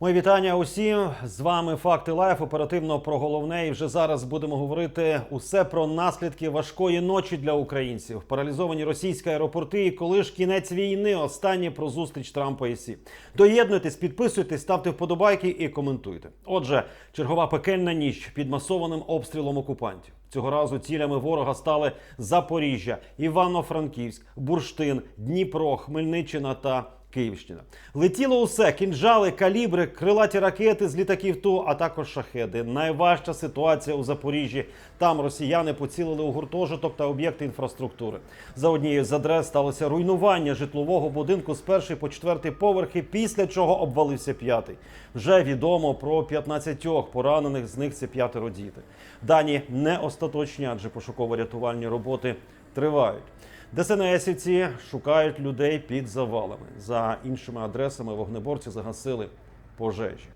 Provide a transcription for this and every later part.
Мої вітання усім. З вами Факти Лайф. Оперативно про головне. І вже зараз будемо говорити усе про наслідки важкої ночі для українців. Паралізовані російські аеропорти. І коли ж кінець війни, останнє про зустріч Трампа і Сі. Доєднуйтесь, підписуйтесь, ставте вподобайки і коментуйте. Отже, чергова пекельна ніч під масованим обстрілом окупантів. Цього разу цілями ворога стали Запоріжжя, Івано-Франківськ, Бурштин, Дніпро, Хмельниччина та Київщина. Летіло усе: кінжали, калібри, крилаті ракети з літаків ту, а також шахеди. Найважча ситуація у Запоріжжі. Там росіяни поцілили у гуртожиток та об'єкти інфраструктури. За однією з адрес сталося руйнування житлового будинку з першої по четвертий поверхи, після чого обвалився п'ятий. Вже відомо про 15 поранених, з них це п'ятеро діти. Дані не остаточні, адже пошуково-рятувальні роботи тривають. ДСНСівці шукають людей під завалами. За іншими адресами вогнеборці загасили пожежі.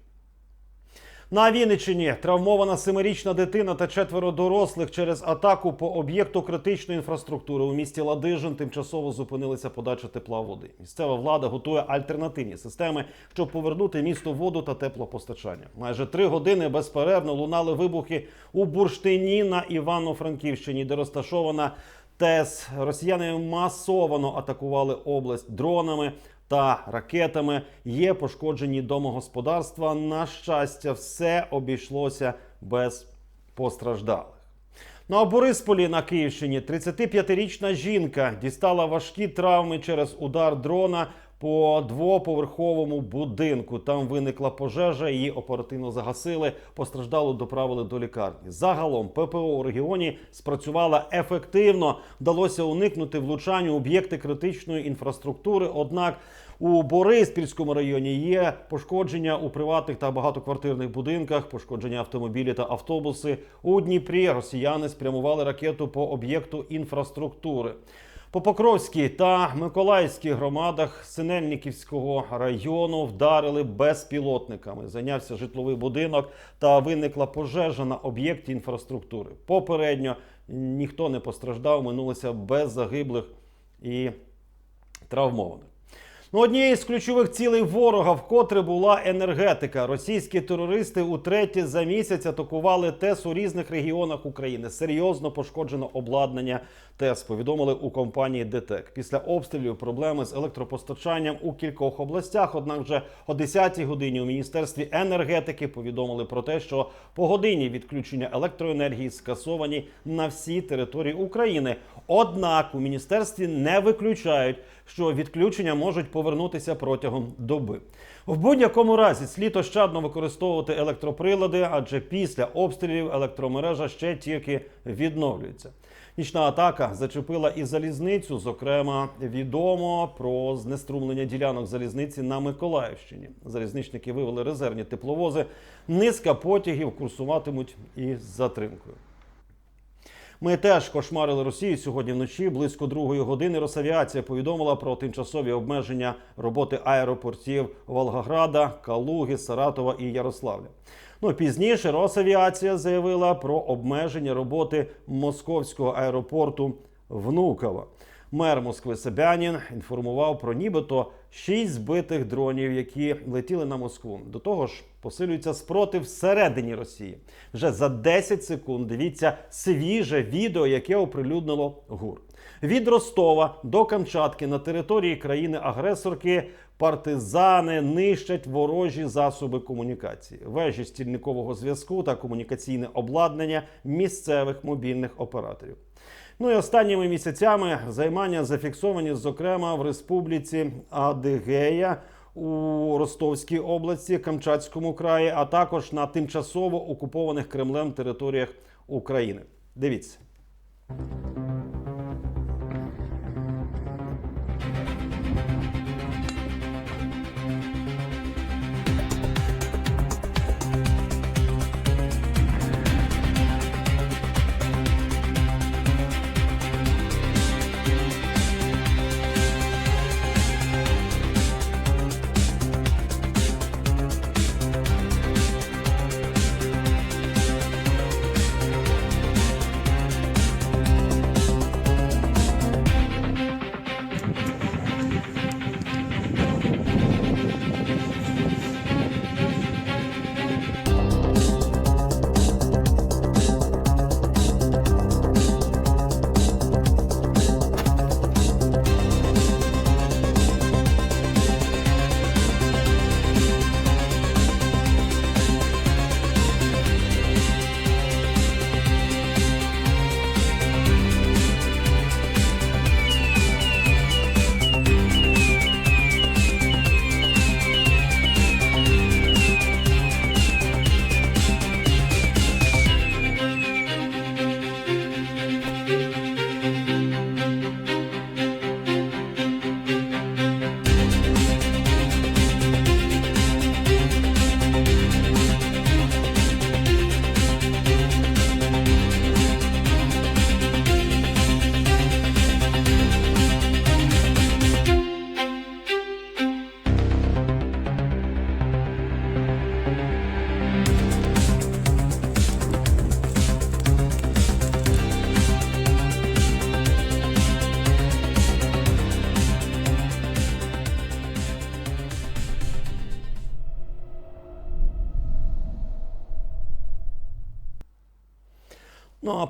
На Вінниччині травмована семирічна дитина та четверо дорослих через атаку по об'єкту критичної інфраструктури у місті Ладижин тимчасово зупинилася подача тепла води. Місцева влада готує альтернативні системи, щоб повернути місту воду та теплопостачання. Майже три години безперервно лунали вибухи у бурштині на Івано-Франківщині, де розташована ТЕС. Росіяни масово атакували область дронами та ракетами. Є пошкоджені домогосподарства. На щастя, все обійшлося без постраждалих. На Борисполі на Київщині 35-річна жінка дістала важкі травми через удар дрона по двоповерховому будинку. Там виникла пожежа, її оперативно загасили. Постраждалу доправили до лікарні. Загалом ППО у регіоні спрацювала ефективно. Вдалося уникнути влучань у об'єкти критичної інфраструктури. Однак у Бориспільському районі є пошкодження у приватних та багатоквартирних будинках, пошкодження автомобілі та автобуси. У Дніпрі росіяни спрямували ракету по об'єкту інфраструктури. По Покровській та Миколаївській громадах Синельниківського району вдарили безпілотниками. Зайнявся житловий будинок та виникла пожежа на об'єкті інфраструктури. Попередньо ніхто не постраждав, минулося без загиблих і травмованих. Ну, однією з ключових цілей ворога вкотре була енергетика. Російські терористи утретє за місяць атакували ТЕС у різних регіонах України. Серйозно пошкоджено обладнання ТЕС. Повідомили у компанії ДТЕК. Після обстрілів проблеми з електропостачанням у кількох областях. Однак, вже о 10-й годині у міністерстві енергетики повідомили про те, що погодинні відключення електроенергії скасовані на всій території України. Однак у міністерстві не виключають, що відключення можуть повернутися протягом доби. В будь-якому разі слід ощадно використовувати електроприлади, адже після обстрілів електромережа ще тільки відновлюється. Нічна атака зачепила і залізницю. Зокрема, відомо про знеструмлення ділянок залізниці на Миколаївщині. Залізничники вивели резервні тепловози. Низка потягів курсуватимуть із затримкою. Ми теж кошмарили Росію сьогодні вночі. Близько другої години Росавіація повідомила про тимчасові обмеження роботи аеропортів Волгограда, Калуги, Саратова і Ярославля. Ну пізніше Росавіація заявила про обмеження роботи московського аеропорту Внуково. Мер Москви Собянін інформував про нібито шість збитих дронів, які летіли на Москву. До того ж, посилюється спротив всередині Росії. Вже за 10 секунд дивіться свіже відео, яке оприлюднило ГУР. Від Ростова до Камчатки на території країни-агресорки партизани нищать ворожі засоби комунікації, вежі стільникового зв'язку та комунікаційне обладнання місцевих мобільних операторів. Ну і останніми місяцями займання зафіксовані, зокрема, в республіці Адигея у Ростовській області, Камчатському краї, а також на тимчасово окупованих Кремлем територіях України. Дивіться.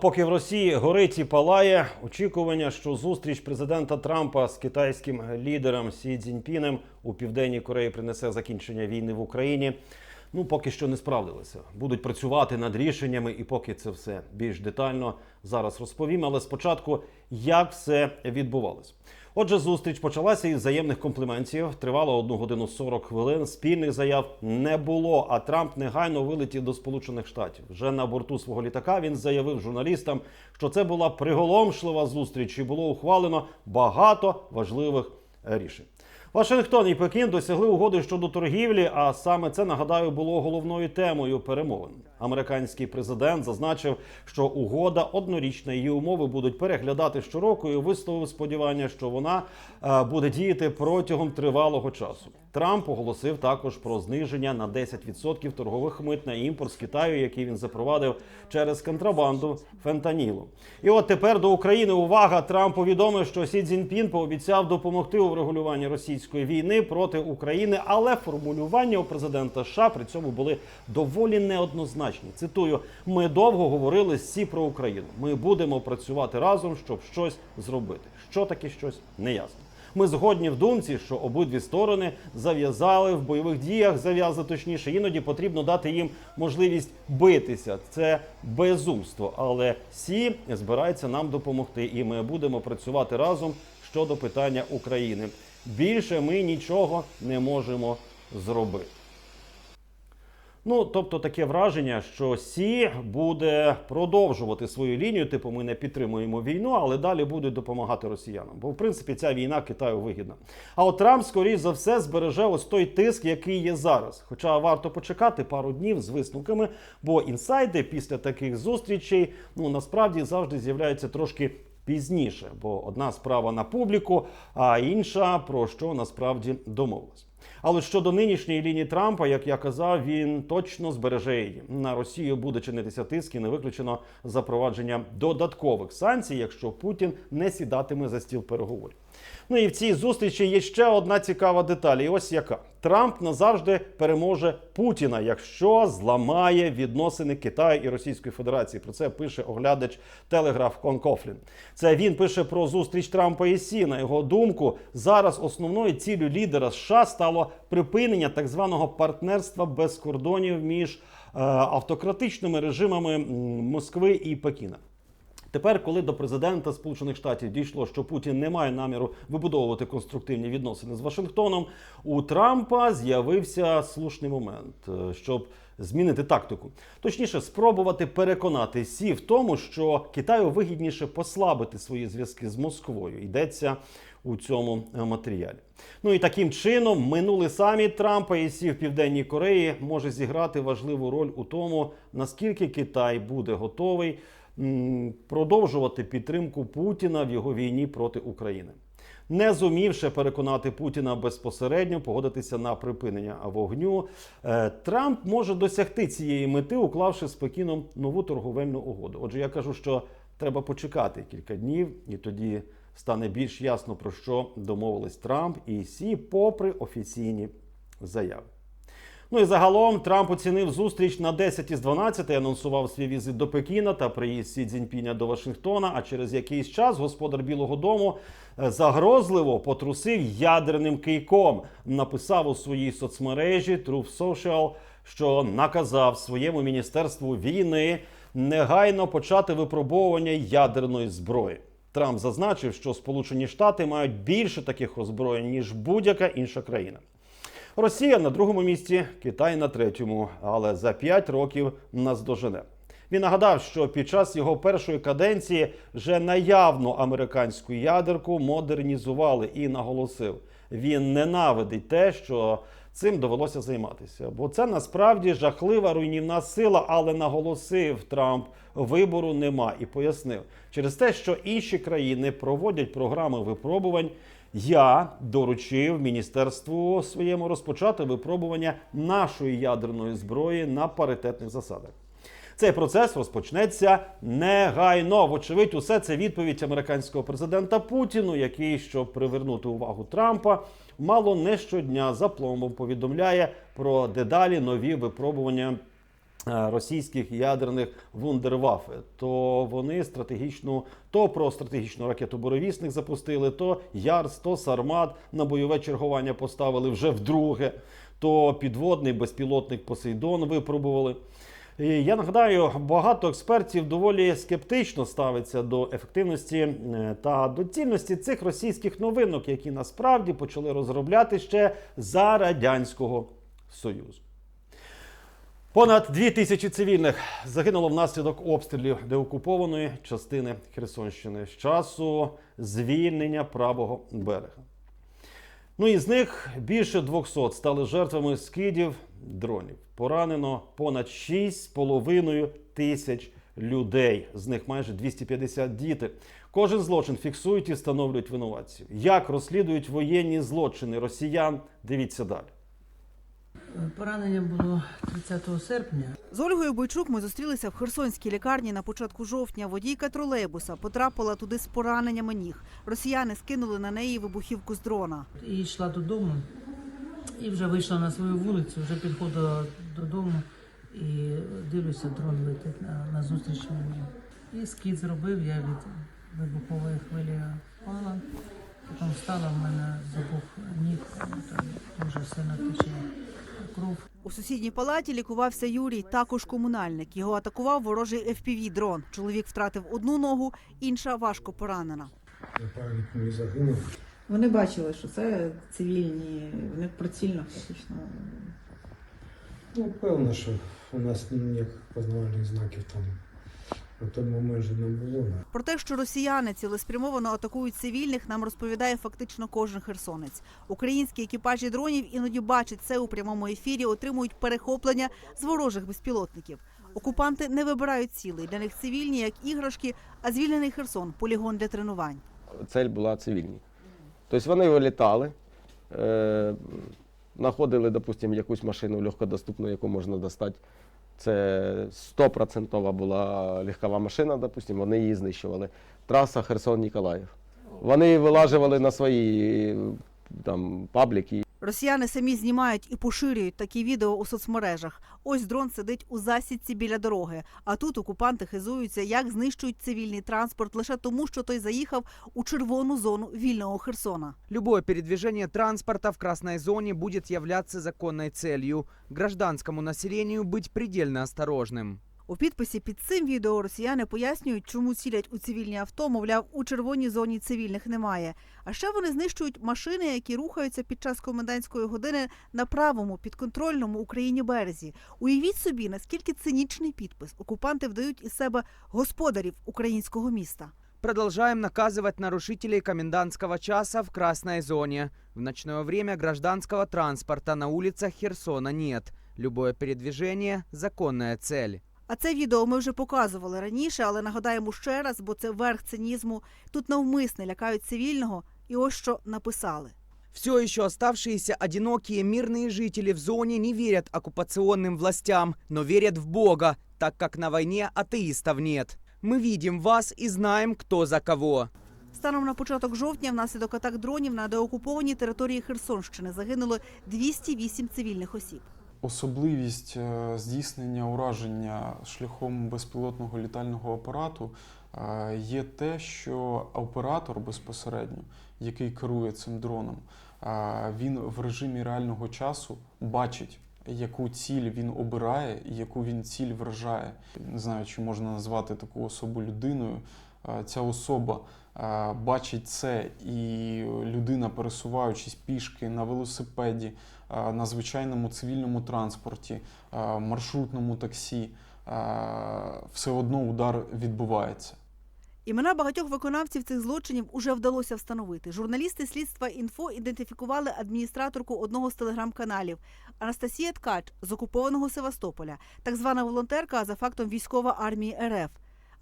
Поки в Росії горить і палає очікування, що зустріч президента Трампа з китайським лідером Сі Цзіньпінем у південній Кореї принесе закінчення війни в Україні. Ну, поки що не справдилися. Будуть працювати над рішеннями, і поки це все більш детально зараз розповім. Але спочатку як все відбувалось. Отже, зустріч почалася із взаємних компліментів. Тривало одну годину 40 хвилин. Спільних заяв не було. А Трамп негайно вилетів до Сполучених Штатів. Вже на борту свого літака він заявив журналістам, що це була приголомшлива зустріч, і було ухвалено багато важливих рішень. Вашингтон і Пекін досягли угоди щодо торгівлі, а саме це нагадаю було головною темою перемовин. Американський президент зазначив, що угода однорічна її умови будуть переглядати щороку і висловив сподівання, що вона е, буде діяти протягом тривалого часу. Трамп оголосив також про зниження на 10% торгових мит на імпорт з Китаю, який він запровадив через контрабанду фентанілу. І от тепер до України увага. Трамп повідомив, що Сі Цзіньпін пообіцяв допомогти у врегулюванні російської війни проти України, але формулювання у президента США при цьому були доволі неоднозначні. Цитую: ми довго говорили з Сі про Україну. Ми будемо працювати разом, щоб щось зробити. Що таке щось неясно. Ми згодні в думці, що обидві сторони зав'язали в бойових діях, зав'язали точніше. Іноді потрібно дати їм можливість битися. Це безумство. Але всі збираються нам допомогти, і ми будемо працювати разом щодо питання України. Більше ми нічого не можемо зробити. Ну, тобто таке враження, що Сі буде продовжувати свою лінію, типу ми не підтримуємо війну, але далі будуть допомагати росіянам. Бо в принципі ця війна Китаю вигідна. А от Трамп, скоріш за все, збереже ось той тиск, який є зараз. Хоча варто почекати пару днів з висновками, бо інсайди після таких зустрічей ну насправді завжди з'являються трошки. Пізніше, бо одна справа на публіку, а інша про що насправді домовилась. Але щодо нинішньої лінії Трампа, як я казав, він точно збереже її. На Росію буде чинитися тиск і не виключено запровадження додаткових санкцій, якщо Путін не сідатиме за стіл переговорів. Ну і в цій зустрічі є ще одна цікава деталь. І ось яка Трамп назавжди переможе Путіна, якщо зламає відносини Китаю і Російської Федерації. Про це пише оглядач Телеграф Кон Кофлін. Це він пише про зустріч Трампа і Сі. На його думку, зараз основною ціллю лідера США стало припинення так званого партнерства без кордонів між е, автократичними режимами Москви і Пекіна. Тепер, коли до президента Сполучених Штатів дійшло, що Путін не має наміру вибудовувати конструктивні відносини з Вашингтоном, у Трампа з'явився слушний момент, е, щоб змінити тактику. Точніше, спробувати переконати Сі в тому, що Китаю вигідніше послабити свої зв'язки з Москвою. Йдеться у цьому е, матеріалі. Ну і таким чином минулий саміт Трампа і Сі в Південній Кореї може зіграти важливу роль у тому, наскільки Китай буде готовий продовжувати підтримку Путіна в його війні проти України. Не зумівши переконати Путіна безпосередньо погодитися на припинення вогню, е, Трамп може досягти цієї мети, уклавши з Пекіном нову торговельну угоду. Отже, я кажу, що треба почекати кілька днів, і тоді стане більш ясно про що домовились Трамп і Сі, попри офіційні заяви. Ну і загалом Трамп оцінив зустріч на 10 із 12, анонсував свій візит до Пекіна та приїзд Сі Цзіньпіня до Вашингтона. А через якийсь час господар Білого Дому е, загрозливо потрусив ядерним кийком. Написав у своїй соцмережі Truth Social, що наказав своєму міністерству війни негайно почати випробовування ядерної зброї. Трамп зазначив, що Сполучені Штати мають більше таких озброєнь ніж будь-яка інша країна. Росія на другому місці, Китай на третьому, але за 5 років наздожене. Він нагадав, що під час його першої каденції вже наявну американську ядерку модернізували і наголосив, він ненавидить те, що цим довелося займатися. Бо це насправді жахлива руйнівна сила, але наголосив Трамп, вибору нема і пояснив через те, що інші країни проводять програми випробувань. Я доручив міністерству своєму розпочати випробування нашої ядерної зброї на паритетних засадах. Цей процес розпочнеться негайно. Вочевидь, усе це відповідь американського президента Путіну, який, щоб привернути увагу Трампа, мало не щодня за пломбом повідомляє про дедалі нові випробування російських ядерних вундерваффе, то вони стратегічну то про стратегічну ракету Боровісник запустили, то Ярс, то Сармат на бойове чергування поставили вже вдруге, то підводний безпілотник Посейдон випробували. Я нагадаю, багато експертів доволі скептично ставиться до ефективності е, та доцільності цих російських новинок, які насправді почали розробляти ще за радянського союзу. Понад дві тисячі цивільних загинуло внаслідок обстрілів деокупованої частини Херсонщини з часу звільнення правого берега. Ну і з них більше 200 стали жертвами скидів дронів. Поранено понад 6,5 тисяч людей. З них майже 250 діти. Кожен злочин фіксують і встановлюють винуватців. Як розслідують воєнні злочини росіян? Дивіться далі. Поранення було 30 серпня. З Ольгою Бойчук ми зустрілися в Херсонській лікарні на початку жовтня. Водійка тролейбуса потрапила туди з пораненнями ніг. Росіяни скинули на неї вибухівку з дрона. І йшла додому, і вже вийшла на свою вулицю, вже підходила додому і дивлюся, дрон летить на, на зустріч мені. І скид зробив, я від вибухової хвилі впала. Потім встала в мене з обох ніг, там дуже сильно тече кров. У сусідній палаті лікувався Юрій, також комунальник. Його атакував ворожий fpv дрон. Чоловік втратив одну ногу, інша важко поранена. Вони бачили, що це цивільні, вони прицільно фактично. Ну, певно, що у нас ніяких познавальних знаків там на той момент же не було. Про те, що росіяни цілеспрямовано атакують цивільних, нам розповідає фактично кожен херсонець. Українські екіпажі дронів іноді бачать це у прямому ефірі, отримують перехоплення з ворожих безпілотників. Окупанти не вибирають цілей. Для них цивільні як іграшки, а звільнений Херсон полігон для тренувань. цель була цивільні. Тобто вони вилітали, е, знаходили, допустимо, якусь машину легкодоступну, яку можна достати. Це 100% була легкова машина, допустимо, вони її знищували. Траса Херсон-Ніколаїв. Вони вилажували на свої там, пабліки. Росіяни самі знімають і поширюють такі відео у соцмережах. Ось дрон сидить у засідці біля дороги. А тут окупанти хизуються, як знищують цивільний транспорт лише тому, що той заїхав у червону зону вільного Херсона. Любое передвижение транспорта в красной зоне будет являться законной целью. Гражданскому населению быть предельно осторожным. У підписі під цим відео росіяни пояснюють, чому цілять у цивільні авто, мовляв, у червоній зоні цивільних немає. А ще вони знищують машини, які рухаються під час комендантської години на правому підконтрольному Україні березі. Уявіть собі, наскільки цинічний підпис окупанти вдають із себе господарів українського міста. Продолжаем наказывать нарушителей комендантского часа в красной зоне. В ночное время гражданского транспорта на улицах Херсона нет. Любое передвижение – законная цель. А це відео ми вже показували раніше, але нагадаємо ще раз, бо це верх цинізму. Тут навмисне лякають цивільного, і ось що написали. Все еще оставшиеся одинокие мирные жители в зоне не верят оккупационным властям, но верят в Бога, так как на войне атеистов нет. Мы видим вас и знаем, кто за кого. Станом на початок жовтня внаслідок атак дронів на деокупованій території Херсонщини загинуло 208 цивільних осіб. Особливість е, здійснення ураження шляхом безпілотного літального апарату е, є те, що оператор безпосередньо, який керує цим дроном, е, він в режимі реального часу бачить, яку ціль він обирає і яку він ціль вражає. Не знаю, чи можна назвати таку особу людиною. Ця особа бачить це, і людина, пересуваючись пішки на велосипеді, на звичайному цивільному транспорті, маршрутному таксі, все одно удар відбувається. Імена багатьох виконавців цих злочинів уже вдалося встановити. Журналісти слідства інфо ідентифікували адміністраторку одного з телеграм-каналів Анастасія Ткач з окупованого Севастополя, так звана волонтерка за фактом військова армії РФ.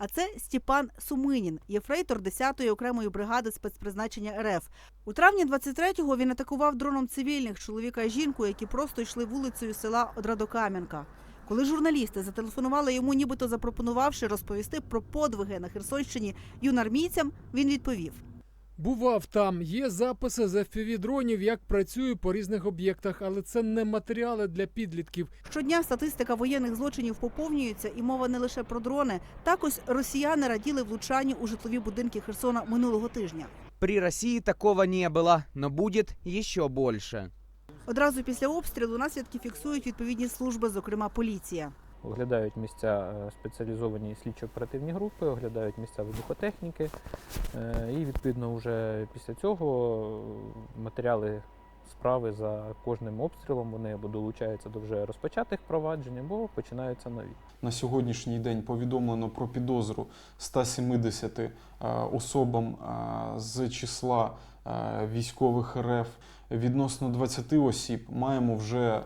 А це Степан Суминін, єфрейтор 10-ї окремої бригади спецпризначення РФ. У травні 23-го він атакував дроном цивільних чоловіка і жінку, які просто йшли вулицею села Одрадокам'янка. Коли журналісти зателефонували йому, нібито запропонувавши розповісти про подвиги на Херсонщині юнармійцям, він відповів: Бував там, є записи з fpv дронів, як працює по різних об'єктах, але це не матеріали для підлітків. Щодня статистика воєнних злочинів поповнюється, і мова не лише про дрони. Також росіяни раділи влучанню у житлові будинки Херсона минулого тижня. При России такого не было, но будет еще больше. Одразу після обстрілу наслідки фіксують відповідні служби, зокрема поліція. Оглядають місця е, спеціалізовані слідчо-оперативні групи, оглядають місця вибухотехніки. е, І відповідно вже після цього е, матеріали справи за кожним обстрілом вони або долучаються до вже розпочатих проваджень, або починаються нові. На сьогоднішній день повідомлено про підозру 170 е, особам з числа військових РФ. Відносно 20 осіб маємо вже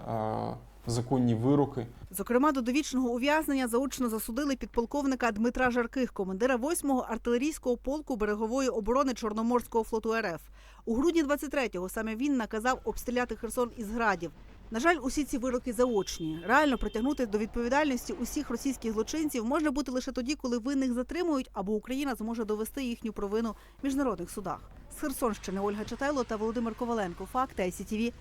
законні вироки. Зокрема, до довічного ув'язнення заочно засудили підполковника Дмитра Жарких, командира 8-го артилерійського полку берегової оборони Чорноморського флоту РФ. У грудні 23-го саме він наказав обстріляти Херсон із градів. На жаль, усі ці вироки заочні. Реально притягнути до відповідальності усіх російських злочинців можна бути лише тоді, коли винних затримують, або Україна зможе довести їхню провину в міжнародних судах. З Херсонщини Ольга Чатайло та Володимир Коваленко. Факти ICTV.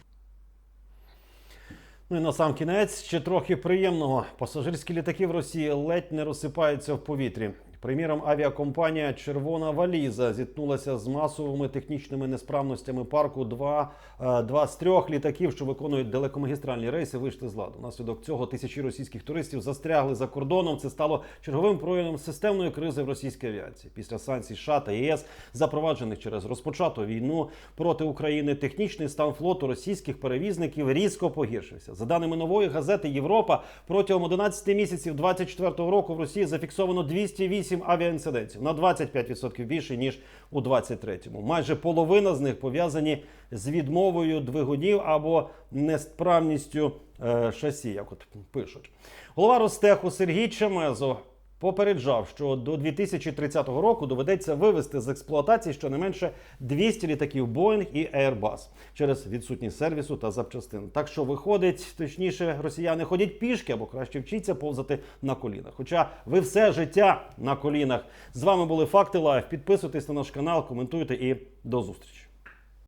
Ну і на сам кінець ще трохи приємного. Пасажирські літаки в Росії ледь не розсипаються в повітрі. Приміром, авіакомпанія Червона валіза зіткнулася з масовими технічними несправностями парку. Два, е, два з трьох літаків, що виконують далекомагістральні рейси, вийшли з ладу. Наслідок цього тисячі російських туристів застрягли за кордоном. Це стало черговим проявом системної кризи в російській авіації. Після санкцій США та ЄС, запроваджених через розпочату війну проти України, технічний стан флоту російських перевізників різко погіршився. За даними нової газети Європа, протягом 11 місяців 2024 року в Росії зафіксовано 208 авіаінцидентів на 25% більше ніж у 23-му. Майже половина з них пов'язані з відмовою двигунів або несправністю е, шасі, як от пишуть. Голова Ростеху Сергій Чемезо попереджав, що до 2030 року доведеться вивести з експлуатації щонайменше 200 літаків Boeing і Airbus через відсутність сервісу та запчастин. Так що виходить, точніше, росіяни ходять пішки або краще вчиться повзати на колінах. Хоча ви все життя на колінах. З вами були Факти Лайф. Підписуйтесь на наш канал, коментуйте і до зустрічі.